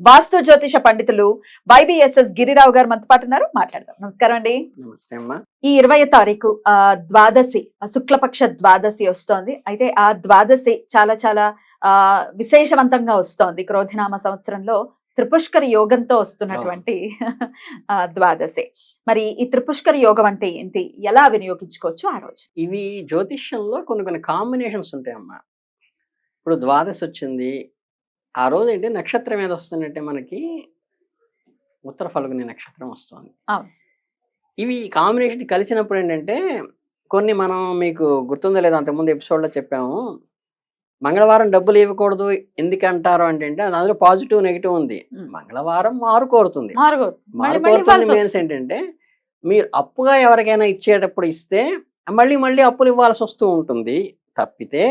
వాస్తు జ్యోతిష పండితులు వైబిఎస్ఎస్ గిరిరావు గారు మనతో పాటు ఉన్నారు. మాట్లాడదాం. నమస్కారం అండి. నమస్తే అమ్మా. ఈ ఇరవై తారీఖు ఆ ద్వాదశి శుక్లపక్ష ద్వాదశి వస్తోంది. అయితే ఆ ద్వాదశి చాలా చాలా ఆ విశేషవంతంగా వస్తోంది. క్రోధినామ సంవత్సరంలో త్రిపుష్కర యోగంతో వస్తున్నటువంటి ఆ, ద్వాదశి. మరి ఈ త్రిపుష్కర యోగం అంటే ఏంటి? ఎలా వినియోగించుకోవచ్చు ఆ రోజు? ఇవి జ్యోతిష్యంలో కొన్ని కొన్ని కాంబినేషన్స్ ఉంటాయమ్మా. ఇప్పుడు ద్వాదశి వచ్చింది ఆ రోజు ఏంటి నక్షత్రం ఏది వస్తుందంటే మనకి ఉత్తర ఫల్గుని నక్షత్రం వస్తుంది. ఇవి కాంబినేషన్ కలిసినప్పుడు ఏంటంటే కొన్ని మనం మీకు గుర్తుందో లేదో అంతకుముందు ఎపిసోడ్లో చెప్పాము. మంగళవారం డబ్బులు ఇవ్వకూడదు ఎందుకు అంటారు అంటే అంటే అందులో పాజిటివ్ నెగిటివ్ ఉంది. మంగళవారం మారు కోరుతుంది. మారు కోరుతుంది మీన్స్ ఏంటంటే మీరు అప్పుగా ఎవరికైనా ఇచ్చేటప్పుడు ఇస్తే మళ్ళీ మళ్ళీ అప్పులు ఇవ్వాల్సి వస్తూ ఉంటుంది. తప్పితే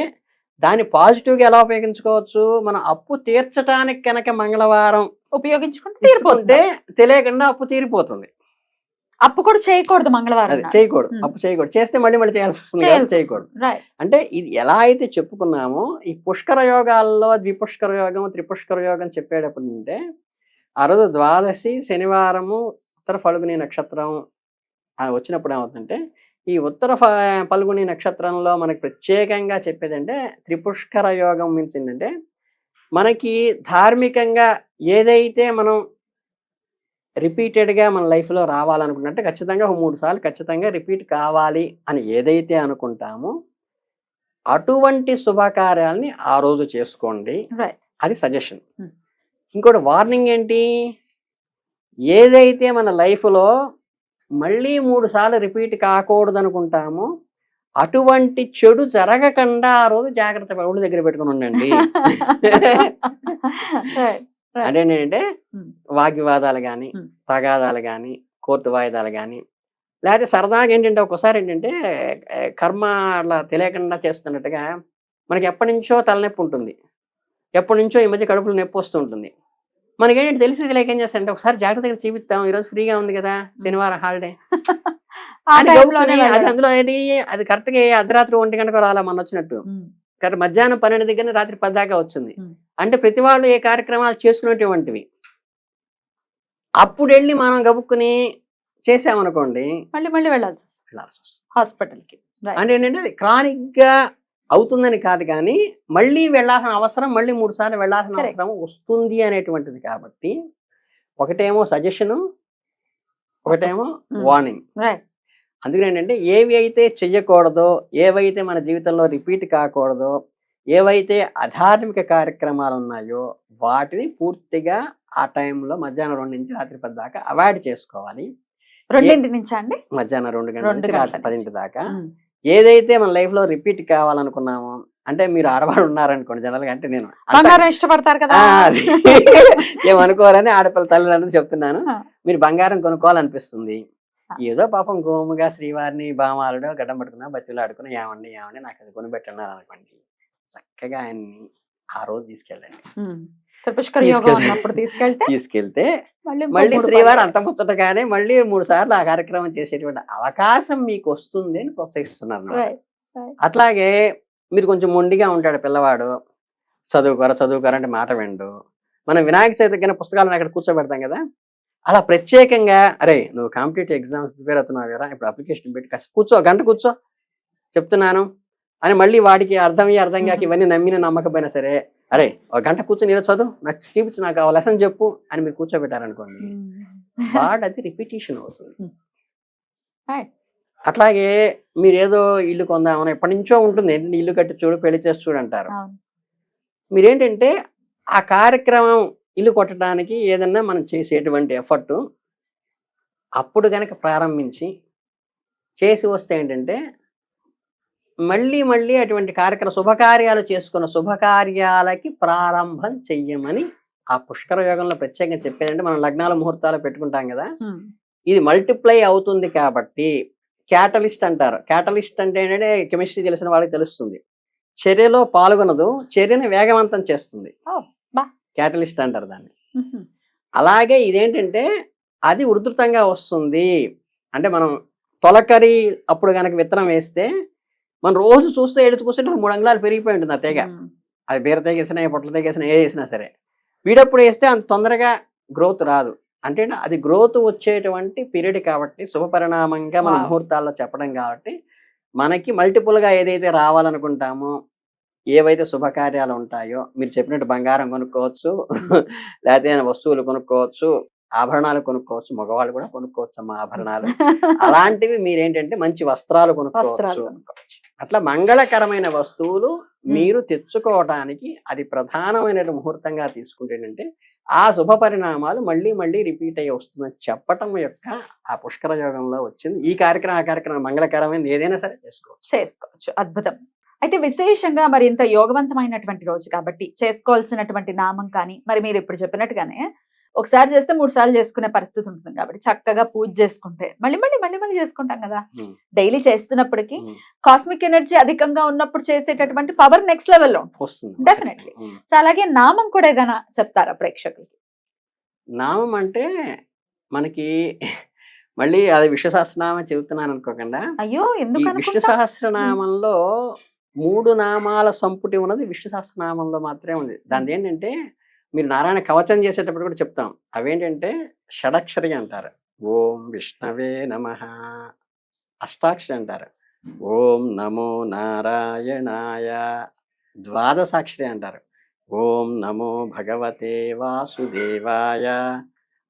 దాన్ని పాజిటివ్గా ఎలా ఉపయోగించుకోవచ్చు? మనం అప్పు తీర్చడానికి కనుక మంగళవారం ఉపయోగించుకుంటే తెలియకుండా అప్పు తీరిపోతుంది. అప్పు కూడా చేయకూడదు మంగళవారం. చేయకూడదు. అప్పు చేయకూడదు. చేస్తే మళ్ళీ మళ్ళీ చేయాల్సి వస్తుంది కాబట్టి చేయకూడదు. అంటే ఇది ఎలా అయితే చెప్పుకున్నామో ఈ పుష్కర యోగాల్లో ద్విపుష్కర యోగం త్రిపుష్కర యోగం చెప్పేటప్పుడు అంటే ఆ రోజు ద్వాదశి శనివారము ఉత్తర ఫల్గుని నక్షత్రం వచ్చినప్పుడు ఏమవుతుందంటే ఈ ఉత్తర ఫ ఫల్గుని నక్షత్రంలో మనకి ప్రత్యేకంగా చెప్పేది అంటే త్రిపుష్కర యోగం మీన్స్ ఏంటంటే మనకి ధార్మికంగా ఏదైతే మనం రిపీటెడ్గా మన లైఫ్లో రావాలనుకున్నట్టే ఖచ్చితంగా ఒక మూడు సార్లు ఖచ్చితంగా రిపీట్ కావాలి అని ఏదైతే అనుకుంటామో అటువంటి శుభకార్యాలని ఆ రోజు చేసుకోండి. అది సజెషన్ Hmm. ఇంకోటి వార్నింగ్ ఏంటి ఏదైతే మన లైఫ్లో మళ్ళీ మూడు సార్లు రిపీట్ కాకూడదు అనుకుంటామో అటువంటి చెడు జరగకుండా ఆ రోజు జాగ్రత్త పడి ఒళ్ళు దగ్గర పెట్టుకుని ఉండండి Hmm. వాగ్వివాదాలు కానీ. తగాదాలు కానీ కోర్టు వాయిదాలు కానీ లేకపోతే సరదాగా ఏంటంటే ఒక్కోసారి ఏంటంటే కర్మ అట్లా తెలియకుండా చేస్తున్నట్టుగా మనకి ఎప్పటి నుంచో తలనొప్పి ఉంటుంది ఎప్పటి నుంచో ఈ మధ్య కడుపులో నొప్పి వస్తుంటుంది మనకి ఏంటంటే తెలిసి తెలియక ఏం చేస్తారంటే ఒకసారి జాగ్రత్తగా చూపిస్తాం ఈరోజు ఫ్రీగా ఉంది కదా శనివారం హాలిడే. అది వెళ్ళాలి. అందులో ఏంటి అది కరెక్ట్గా అర్ధరాత్రి ఒంటి గంటకు రాలా మన వచ్చినట్టు. కరెక్ట్ మధ్యాహ్నం పన్నెండు దగ్గర రాత్రి పది దాకా వచ్చింది. అంటే ప్రతి వాళ్ళు ఏ కార్యక్రమాలు చేసుకునేటువంటివి. అప్పుడు వెళ్ళి మనం గబుక్కుని చేసామనుకోండి మళ్ళీ మళ్ళీ వెళ్ళాల్సి వస్తుంది. వెళ్ళాల్సి వస్తుంది. హాస్పిటల్కి అంటే ఏంటంటే అది chronic గా అవుతుందని కాదు కానీ మళ్ళీ వెళ్ళాల్సిన అవసరం మళ్ళీ మూడు సార్లు వెళ్ళాల్సిన Correct. అవసరం వస్తుంది అనేటువంటిది కాబట్టి ఒకటేమో సజెషను ఒకటేమో. వార్నింగ్ అందుకని ఏంటంటే ఏవి అయితే చెయ్యకూడదో ఏవైతే మన జీవితంలో రిపీట్ కాకూడదో ఏవైతే అధార్మిక కార్యక్రమాలు ఉన్నాయో వాటిని పూర్తిగా ఆ టైంలో మధ్యాహ్నం రెండు నుంచి రాత్రి పది దాకా అవాయిడ్ చేసుకోవాలి రెండింటి నుంచా అండి మధ్యాహ్నం రెండు గంటల నుంచి రాత్రి. పదింటి దాకా. ఏదైతే మన లైఫ్లో రిపీట్ కావాలనుకున్నామో అంటే మీరు ఆడవాళ్ళు ఉన్నారనుకోండి జనరల్గా అంటే నేను బంగారం ఇష్టపడతారు కదా. ఏమనుకోవాలని ఆడపిల్ల తల్లులందరూ చెప్తున్నాను. మీరు బంగారం కొనుక్కోవాలనిపిస్తుంది. ఏదో పాపం గోముగా శ్రీవారిని బామాలుడో గడ్డం పట్టుకున్నా బచ్చులు ఆడుకుని ఏమండి ఏమండి నాకు అది కొనిపెట్టున్నారు అనుకోండి చక్కగా ఆయన్ని ఆ రోజు తీసుకెళ్ళండి తీసుకెళ్తే మళ్ళీ శ్రీవారు. అంత ముచ్చటగానే మళ్ళీ మూడు సార్లు ఆ కార్యక్రమం చేసేటువంటి అవకాశం మీకు వస్తుంది అని ప్రోత్సహిస్తున్నారు. అట్లాగే మీరు కొంచెం మొండిగా ఉంటాడు పిల్లవాడు. చదువుకోరా చదువుకోరా అంటే మాట విండు మనం వినాయక చవితి కింద పుస్తకాలను అక్కడ కూర్చోబెడతాం కదా. అలా ప్రత్యేకంగా అరే నువ్వు కాంపిటేటివ్ ఎగ్జామ్స్ ప్రిపేర్ అవుతున్నావు కదా ఇప్పుడు అప్లికేషన్ పెట్టి కాస్త కూర్చో గంట కూర్చో చెప్తున్నాను. అని మళ్ళీ వాడికి అర్థమయ్యి అర్థం కాక ఇవన్నీ నమ్మిన నమ్మకపోయినా సరే అరే ఒక గంట కూర్చొని ఈరోజు చదువు నాకు చూపించు నాకు ఆ లెసన్ చెప్పు అని మీరు కూర్చోబెట్టారనుకోండి ఉమ్. వాడు అది రిపిటేషన్ అవుతుంది Hmm. అట్లాగే మీరు ఏదో ఇల్లు కొందామని ఎప్పటి నుంచో ఉంటుంది ఏంటంటే ఇల్లు కట్టి చూడు పెళ్ళి చేసి చూడు అంటారు. మీరేంటంటే ఆ కార్యక్రమం ఇల్లు కొట్టడానికి ఏదన్నా మనం చేసేటువంటి ఎఫర్ట్ అప్పుడు గనక ప్రారంభించి చేసి వస్తే ఏంటంటే మళ్ళీ మళ్ళీ అటువంటి కార్యక్రమ శుభకార్యాలు చేసుకున్న శుభకార్యాలకి ప్రారంభం చెయ్యమని ఆ పుష్కర యోగంలో ప్రత్యేకంగా చెప్పేదంటే మనం లగ్నాల ముహూర్తాలు పెట్టుకుంటాం కదా. ఇది మల్టిప్లై అవుతుంది కాబట్టి క్యాటలిస్ట్ అంటారు క్యాటలిస్ట్ అంటే ఏంటంటే కెమిస్ట్రీ తెలిసిన వాళ్ళకి తెలుస్తుంది చర్యలో పాల్గొనదు చర్యని వేగవంతం చేస్తుంది. క్యాటలిస్ట్ అంటారు దాన్ని. అలాగే ఇదేంటంటే అది ఉధృతంగా వస్తుంది అంటే మనం తొలకరి అప్పుడు కనుక విత్తనం వేస్తే మనం రోజు చూస్తే ఎడుతు కూర్చుంటే మూడు అంగుళాలు పెరిగిపోయి ఉంటుంది ఆ తీగ. అది బీర తెగేసినా ఏ పొట్ల తెగేసినా ఏ వేసినా సరే వీడప్పుడు వేస్తే అంత తొందరగా గ్రోత్ రాదు అంటే అది గ్రోత్ వచ్చేటువంటి పీరియడ్ కాబట్టి శుభ పరిణామంగా మన. ముహూర్తాల్లో చెప్పడం కాబట్టి మనకి multiple గా ఏదైతే రావాలనుకుంటామో ఏవైతే శుభకార్యాలు ఉంటాయో మీరు చెప్పినట్టు బంగారం కొనుక్కోవచ్చు లేకపోతే వస్తువులు కొనుక్కోవచ్చు ఆభరణాలు కొనుక్కోవచ్చు మగవాళ్ళు కూడా కొనుక్కోవచ్చు అమ్మా ఆభరణాలు అలాంటివి మీరేంటంటే మంచి వస్త్రాలు కొనుక్కోవచ్చు వస్త్రాలు కొనుక్కోవచ్చు. అట్లా మంగళకరమైన వస్తువులు మీరు తెచ్చుకోవడానికి అది ప్రధానమైన ముహూర్తంగా తీసుకుంటేనంటే ఆ శుభ పరిణామాలు మళ్ళీ మళ్ళీ రిపీట్ అయ్యి వస్తుందని చెప్పటం యొక్క ఆ పుష్కర యోగంలో వచ్చింది. ఈ కార్యక్రమం ఆ కార్యక్రమం మంగళకరమైనది ఏదైనా సరే చేసుకోవచ్చు. చేసుకోవచ్చు. అద్భుతం. అయితే విశేషంగా మరి ఇంత యోగవంతమైనటువంటి రోజు కాబట్టి చేసుకోవాల్సినటువంటి నామం కానీ మరి మీరు ఇప్పుడు చెప్పినట్టుగానే ఒకసారి చేస్తే మూడు సార్లు చేసుకునే పరిస్థితి ఉంటుంది కాబట్టి చక్కగా పూజ చేసుకుంటే. మళ్ళీ మళ్ళీ మళ్ళీ మళ్ళీ చేసుకుంటాం కదా. డైలీ చేస్తున్నప్పటికీ కాస్మిక్ ఎనర్జీ అధికంగా ఉన్నప్పుడు చేసేటటువంటి పవర్ నెక్స్ట్ లెవెల్లో ఉంటుంది. ఉమ్. సో అలాగే నామం కూడా ఏదైనా చెప్తారా ప్రేక్షకులకి? నామం అంటే మనకి మళ్ళీ అది విష్ణు సహస్రనామం చెబుతున్నాను అనుకోకుండా. అయ్యో ఎందుకు విష్ణు? సహస్రనామంలో మూడు నామాల సంపుటి ఉన్నది విష్ణు సహస్రనామంలో మాత్రమే ఉంది. దాని ఏంటంటే మీరు నారాయణ కవచం చేసేటప్పుడు కూడా చెప్తాం. అవేంటంటే షడక్షరి అంటారు. ఓం విష్ణవే నమ. అష్టాక్షరి అంటారు. ఓం నమో నారాయణాయ. ద్వాదశాక్షరి అంటారు. ఓం నమో భగవతే వాసుదేవాయ.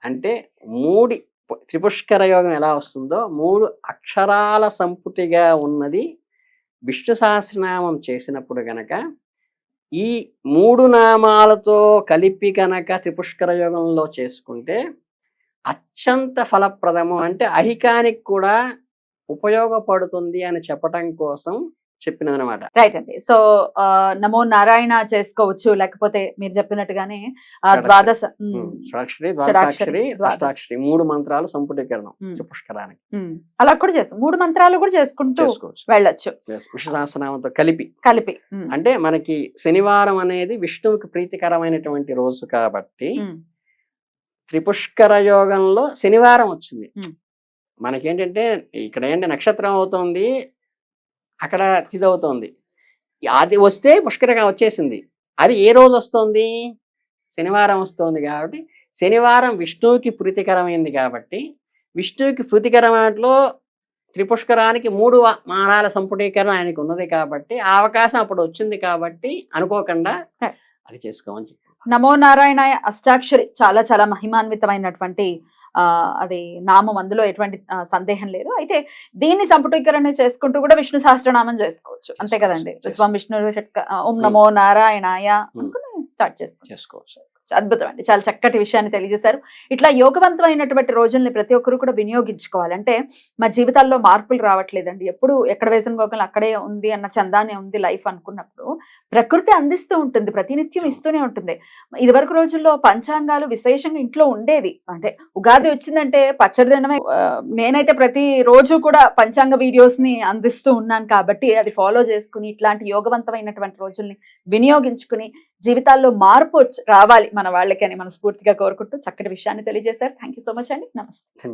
అంటే మూడి త్రిపుష్కర యోగం ఎలా వస్తుందో మూడు అక్షరాల సంపుటిగా ఉన్నది విష్ణు సహస్రనామం చేసినప్పుడు గనక ఈ మూడు నామాలతో కలిపి కనుక త్రిపుష్కర యోగంలో చేసుకుంటే అత్యంత ఫలప్రదము. అంటే అహికానికి కూడా ఉపయోగపడుతుంది అని చెప్పటం కోసం చెప్పినదనమాట. రైట్ అండి. సో ఆ, నమో నారాయణ చేసుకోవచ్చు లేకపోతే మీరు చెప్పినట్టుగానే. ద్వాదశ షడాక్షరి ద్వాదశాక్షరి అష్టాక్షరి మూడు మంత్రాలు సంపుటీకరణం ఉమ్. అలా కూడా చేస్తాం. మూడు మంత్రాలు కూడా చేసుకుంటూ వెళ్ళొచ్చు. విష్ణు కలిపి. కలిపి అంటే మనకి శనివారం అనేది విష్ణువుకి ప్రీతికరమైనటువంటి రోజు కాబట్టి త్రిపుష్కర యోగంలో శనివారం వచ్చింది. మనకేంటంటే ఇక్కడ ఏంటి నక్షత్రం అవుతోంది అక్కడ తిథి అవుతోంది అది వస్తే పుష్కరంగా వచ్చేసింది. అది ఏ రోజు వస్తుంది? శనివారం వస్తుంది కాబట్టి శనివారం విష్ణువుకి ప్రీతికరమైంది కాబట్టి విష్ణువుకి ప్రీతికరమైనట్లో త్రిపుష్కరానికి మూడు మారాల సంపుటీకరణ ఆయనకు ఉన్నది కాబట్టి ఆ అవకాశం అప్పుడు వచ్చింది కాబట్టి అనుకోకుండా. అది చేసుకోమని చెప్పి నమో నారాయణ అష్టాక్షరి చాలా చాలా మహిమాన్వితమైనటువంటి ఆ అది నామం. అందులో ఎటువంటి సందేహం లేదు. అయితే దీన్ని సంపుటీకరణ చేసుకుంటూ కూడా విష్ణు సహస్రనామం చేసుకోవచ్చు. అంతే కదండి. విశ్వం విష్ణు ఓం నమో నారాయణాయ ఉమ్. స్టార్ట్ చేసుకోవచ్చు. చేసుకోవచ్చు. అద్భుతం అండి. చాలా చక్కటి విషయాన్ని తెలియజేశారు. ఇట్లా యోగవంతమైనటువంటి రోజుల్ని ప్రతి ఒక్కరు కూడా వినియోగించుకోవాలి. అంటే మా జీవితాల్లో మార్పులు రావట్లేదండి. ఎప్పుడు ఎక్కడ వేసిన గోకలు అక్కడే ఉంది అన్న చందానే ఉంది లైఫ్ అనుకున్నప్పుడు ప్రకృతి అందిస్తూ ఉంటుంది. ప్రతినిత్యం ఇస్తూనే ఉంటుంది. ఇదివరకు రోజుల్లో పంచాంగాలు విశేషంగా ఇంట్లో ఉండేది అంటే ఉగాది వచ్చిందంటే పచ్చడి తినడమే నేనైతే ప్రతి రోజు కూడా పంచాంగ వీడియోస్ని అందిస్తూ ఉన్నాను కాబట్టి అది ఫాలో చేసుకుని ఇట్లాంటి యోగవంతమైనటువంటి రోజుల్ని వినియోగించుకుని జీవితాల్లో మార్పు వచ్చి- రావాలి మన వాళ్ళకి అని మనస్ఫూర్తిగా కోరుకుంటూ చక్కటి విషయాన్ని తెలియజేశారు. థ్యాంక్ యూ సో మచ్ అండి. నమస్తే